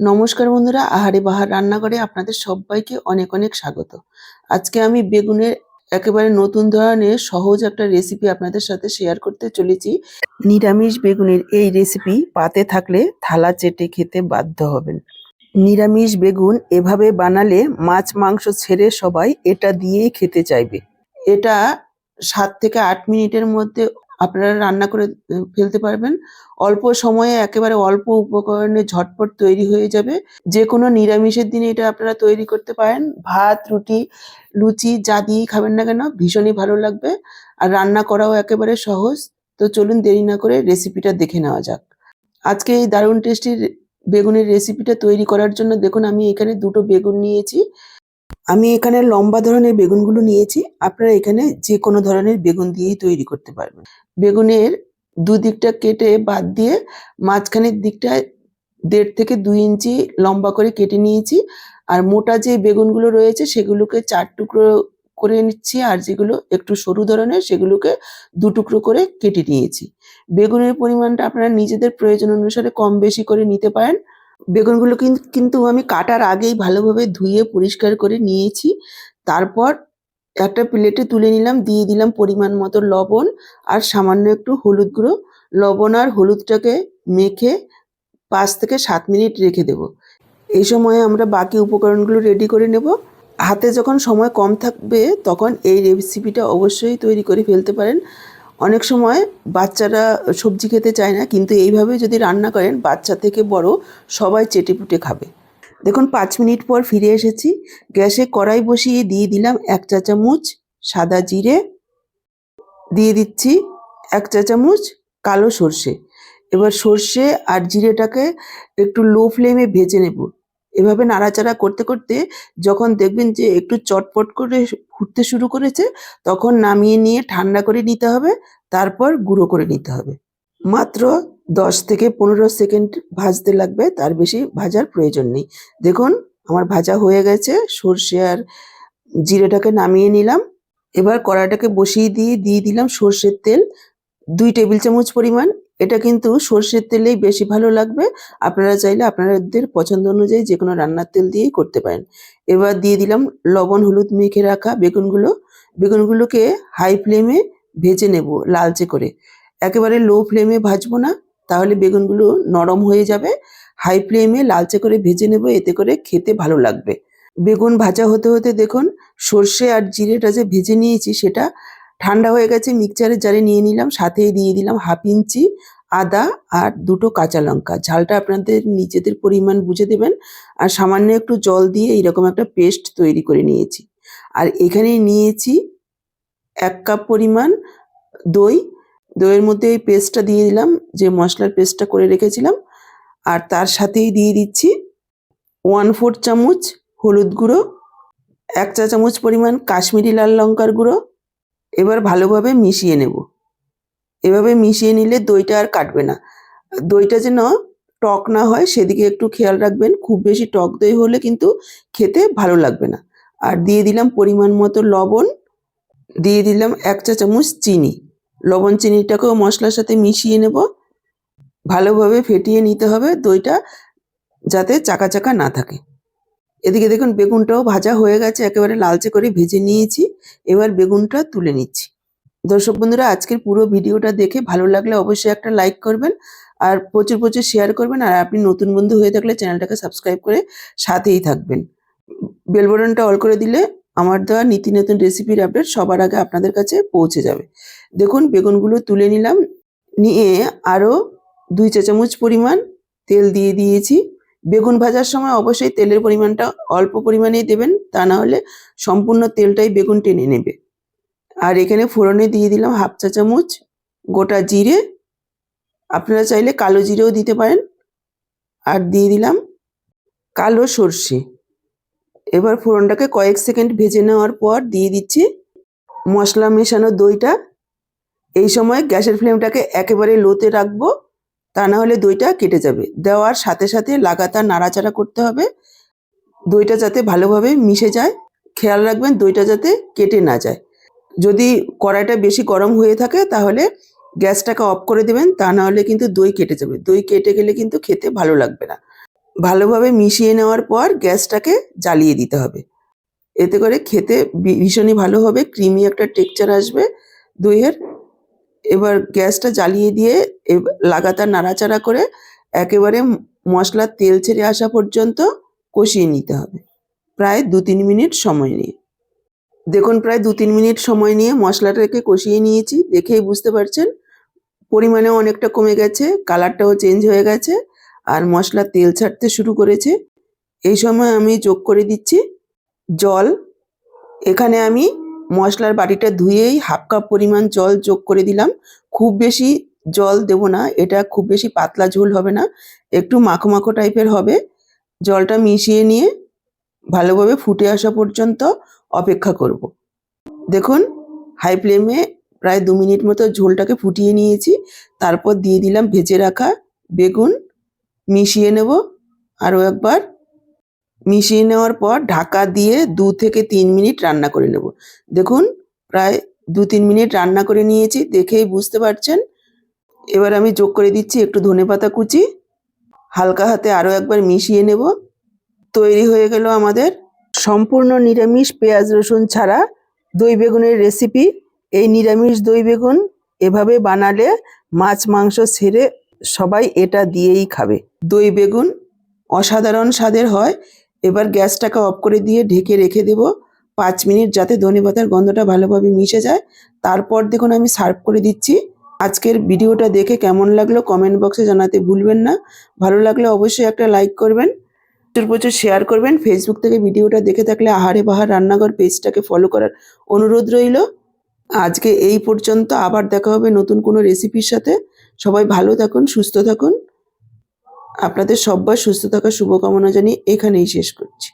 নমস্কার বন্ধুরা, আহারে বাহার রান্নাঘরে আপনাদের সবাইকে অনেক অনেক স্বাগত। আজকে আমি বেগুনের একেবারে নতুন ধরনের সহজ একটা রেসিপি আপনাদের সাথে শেয়ার করতে চলেছি। নিরামিষ বেগুনের এই রেসিপি পাতে থাকলে থালা চেটে খেতে বাধ্য হবেন। নিরামিষ বেগুন এভাবে বানালে মাছ মাংস ছেড়ে সবাই এটা দিয়েই খেতে চাইবে। এটা সাত থেকে আট মিনিটের মধ্যে আপনারা রান্না করে ফেলতে পারবেন। অল্প সময়ে একেবারে অল্প উপকরণে ঝটপট তৈরি হয়ে যাবে। যে কোনো নিরামিষের দিনে এটা আপনারা তৈরি করতে পারেন। ভাত, রুটি, লুচি যা দিয়েই খাবেন না কেন, ভীষণই ভালো লাগবে। আর রান্না করাও একেবারে সহজ। তো চলুন দেরি না করে রেসিপিটা দেখে নেওয়া যাক। আজকে এই দারুণ টেস্টি বেগুনের রেসিপিটা তৈরি করার জন্য দেখুন আমি এখানে দুটো বেগুন নিয়েছি। আমি এখানে লম্বা ধরনের বেগুনগুলো নিয়েছি। আপনারা এখানে যে কোনো ধরনের বেগুন দিয়েই তৈরি করতে পারবেন। বেগুনের দুদিকটা কেটে বাদ দিয়ে মাঝখানের দিকটায় দেড় থেকে দুই ইঞ্চি লম্বা করে কেটে নিয়েছি। আর মোটা যে বেগুনগুলো রয়েছে সেগুলোকে চার টুকরো করে নিচ্ছি আর যেগুলো একটু সরু ধরনের সেগুলোকে দু টুকরো করে কেটে নিয়েছি। বেগুনের পরিমাণটা আপনারা নিজেদের প্রয়োজন অনুসারে কম বেশি করে নিতে পারেন। বেগুনগুলো কিন- কিন্তু আমি কাটার আগেই ভালোভাবে ধুয়ে পরিষ্কার করে নিয়েছি। তারপর একটা প্লেটে তুলে নিলাম, দিয়ে দিলাম পরিমাণ মতো লবণ আর সামান্য একটু হলুদ গুঁড়ো। লবণ আর হলুদটাকে মেখে পাঁচ থেকে সাত মিনিট রেখে দেব। এই সময়ে আমরা বাকি উপকরণগুলো রেডি করে নেব। হাতে যখন সময় কম থাকবে তখন এই রেসিপিটা অবশ্যই তৈরি করে ফেলতে পারেন। অনেক সময় বাচ্চারা সবজি খেতে চায় না, কিন্তু এইভাবে যদি রান্না করেন, বাচ্চা থেকে বড় সবাই চেটেপুটে খাবে। দেখুন, পাঁচ মিনিট পর ফিরে এসেছি। গ্যাসে কড়াই বসিয়ে দিয়ে দিলাম এক চা চামচ সাদা জিরে। দিয়ে দিচ্ছি এক চা চামচ কালো সর্ষে। এবার সর্ষে আর জিরেটাকে একটু লো ফ্লেমে ভেজে নেব। এভাবে নাড়াচাড়া করতে করতে যখন দেখবেন যে একটু চটপট করে ফুটতে শুরু করেছে, তখন নামিয়ে নিয়ে ঠান্ডা করে নিতে হবে। তারপর গুঁড়ো করে নিতে হবে। মাত্র দশ থেকে পনেরো সেকেন্ড ভাজতে লাগবে, তার বেশি ভাজার প্রয়োজন নেই। দেখুন, আমার ভাজা হয়ে গেছে, সর্ষে আর জিরেটাকে নামিয়ে নিলাম। এবার কড়াইটাকে বসিয়ে দিয়ে দিয়ে দিলাম সর্ষের তেল। দুই টেবিল চামচ পরিমাণ। এটা কিন্তু সর্ষের তেলেই বেশি ভালো লাগবে। আপনারা চাইলে আপনাদের পছন্দ অনুযায়ী যে কোনো রান্নার তেল দিয়েই করতে পারেন। এবার দিয়ে দিলাম লবণ, হলুদ মেখে রাখা বেগুনগুলো। বেগুনগুলোকে হাই ফ্লেমে ভেজে নেব লালচে করে। একেবারে লো ফ্লেমে ভাজবো না, তাহলে বেগুনগুলো নরম হয়ে যাবে। হাই ফ্লেমে লালচে করে ভেজে নেব, এতে করে খেতে ভালো লাগবে। বেগুন ভাজা হতে হতে দেখুন, সর্ষে আর জিরেটা যে ভেজে নিয়েছি সেটা ঠান্ডা হয়ে গেছে মিক্সচারের জারে নিয়ে নিলাম, সাথেই দিয়ে দিলাম হাফ ইঞ্চি আদা আর দুটো কাঁচা লঙ্কা। ঝালটা আপনাদের নিজেদের পরিমাণ বুঝে দেবেন। আর সামান্য একটু জল দিয়ে এরকম একটা পেস্ট তৈরি করে নিয়েছি। আর এখানে নিয়েছি এক কাপ পরিমাণ দই। দইয়ের মধ্যে এই পেস্টটা দিয়ে দিলাম, যে মশলার পেস্টটা করে রেখেছিলাম। আর তার সাথেই দিয়ে দিচ্ছি ওয়ান ফোর চামচ হলুদ গুঁড়ো, এক চা চামচ পরিমাণ কাশ্মীরি লাল লঙ্কার গুঁড়ো। এবার ভালোভাবে মিশিয়ে নেব। এভাবে মিশিয়ে নিলে দইটা আর কাটবে না। দইটা যেন টক না হয়, সেদিকে একটু খেয়াল রাখবেন। খুব বেশি টক দই হলে কিন্তু খেতে ভালো লাগবে না। আর দিয়ে দিলাম পরিমাণ মতো লবণ। দিয়ে দিলাম এক চা চামচ চিনি। লবণ চিনিটাকেও মশলার সাথে মিশিয়ে নেব। ভালোভাবে ফেটিয়ে নিতে হবে দইটা যাতে চাকা চাকা না থাকে। এদিকে দেখুন বেগুনটাও ভাজা হয়ে গেছে, একেবারে লালচে করে ভেজে নিয়েছি। এবার বেগুনটা তুলে নিচ্ছি। দর্শক বন্ধুরা, আজকের পুরো ভিডিওটা দেখে ভালো লাগলে অবশ্যই একটা লাইক করবেন আর প্রচুর প্রচুর শেয়ার করবেন। আর আপনি নতুন বন্ধু হয়ে থাকলে চ্যানেলটাকে সাবস্ক্রাইব করে সাথেই থাকবেন। বেল বাটনটা অল করে দিলে আমার দেওয়া নীতি নতুন রেসিপির আপডেট সবার আগে আপনাদের কাছে পৌঁছে যাবে। দেখুন, বেগুনগুলো তুলে নিলাম। নিয়ে আরও দুই চা চামচ পরিমাণ তেল দিয়ে দিয়েছি। বেগুন ভাজার সময় অবশ্যই তেলের পরিমাণটা অল্প পরিমাণেই দেবেন, তা না হলে সম্পূর্ণ তেলটাই বেগুন টেনে নেবে। আর এখানে ফোড়নে দিয়ে দিলাম হাফ চা চামচ গোটা জিরে। আপনারা চাইলে কালো জিরেও দিতে পারেন। আর দিয়ে দিলাম কালো সর্ষে। এবার ফোড়নটাকে কয়েক সেকেন্ড ভেজে নেওয়ার পর দিয়ে দিচ্ছি মশলা মেশানো দইটা। এই সময় গ্যাসের ফ্লেমটাকে একেবারে লোতে রাখব, তা না হলে দইটা কেটে যাবে। দেওয়ার সাথে সাথে লাগাতার নাড়াচাড়া করতে হবে। দইটা যাতে ভালোভাবে মিশে যায়, খেয়াল রাখবেন দইটা যাতে কেটে না যায়। যদি কড়াইটা বেশি গরম হয়ে থাকে তাহলে গ্যাসটাকে অফ করে দেবেন, তা না হলে কিন্তু দই কেটে যাবে। দই কেটে গেলে কিন্তু খেতে ভালো লাগবে না। ভালোভাবে মিশিয়ে নেওয়ার পর গ্যাসটাকে জ্বালিয়ে দিতে হবে। এতে করে খেতে ভীষণই ভালো হবে, ক্রিমি একটা টেক্সচার আসবে দইয়ের। এবার গ্যাসটা জ্বালিয়ে দিয়ে লাগাতার নাড়াচাড়া করে একেবারে মশলার তেল ছেড়ে আসা পর্যন্ত কষিয়ে নিতে হবে, প্রায় দু তিন মিনিট সময় নিয়ে। দেখুন, প্রায় দু তিন মিনিট সময় নিয়ে মশলাটাকে কষিয়ে নিয়েছি, দেখেই বুঝতে পারছেন। পরিমাণেও অনেকটা কমে গেছে, কালারটাও চেঞ্জ হয়ে গেছে। আর মশলা তেল ছাড়তে শুরু করেছে। এই সময় আমি যোগ করে দিচ্ছি। জল। এখানে আমি মশলার বাটিটা ধুয়েই হাফ কাপ পরিমাণ জল যোগ করে দিলাম। খুব বেশি জল দেব না, এটা খুব বেশি পাতলা ঝোল হবে না, একটু মাখো মাখো টাইপের হবে। জলটা মিশিয়ে নিয়ে ভালোভাবে ফুটে আসা পর্যন্ত অপেক্ষা করব। দেখুন, হাই ফ্লেমে প্রায় দু মিনিট মতো ঝোলটাকে ফুটিয়ে নিয়েছি। তারপর দিয়ে দিলাম ভেজে রাখা বেগুন। মিশিয়ে নেব। আরও একবার। মিশিয়ে নেওয়ার পর ঢাকা দিয়ে দু থেকে তিন মিনিট রান্না করে নেব। দেখুন, প্রায় দু তিন মিনিট রান্না করে নিয়েছি, দেখেই বুঝতে পারছেন। এবার আমি যোগ করে দিচ্ছি একটু ধনেপাতা কুচি। হালকা হাতে আরও একবার মিশিয়ে নেব। তৈরি হয়ে গেল আমাদের সম্পূর্ণ নিরামিষ পেঁয়াজ রসুন ছাড়া দই বেগুনের রেসিপি এই নিরামিষ দই বেগুন এভাবে বানালে মাছ মাংস ছেড়ে সবাই এটা দিয়েই খাবে। দই, বেগুন অসাধারণ স্বাদের হয়। এবার গ্যাসটাকে অফ করে দিয়ে ঢেকে রেখে দেব। পাঁচ মিনিট যাতে ধনেপাতার গন্ধটা ভালোভাবে মিশে যায়। তারপর দেখুন আমি সার্ভ করে দিচ্ছি। আজকের ভিডিওটা দেখে কেমন লাগল কমেন্ট বক্সে জানাতে ভুলবেন না। ভালো লাগলে অবশ্যই একটা লাইক করবেন, প্রচুর প্রচুর শেয়ার করবেন। ফেসবুক থেকে ভিডিওটা দেখে থাকলে আহারে বাহার রান্নাঘর পেজটাকে ফলো করার অনুরোধ রইল। আজকে এই পর্যন্ত আবার দেখা হবে নতুন কোনো রেসিপির সাথে। সবাই ভালো থাকুন সুস্থ থাকুন। আপনাদের সব্বার সুস্থ থাকার শুভকামনা জানিয়ে এখানেই শেষ করছি।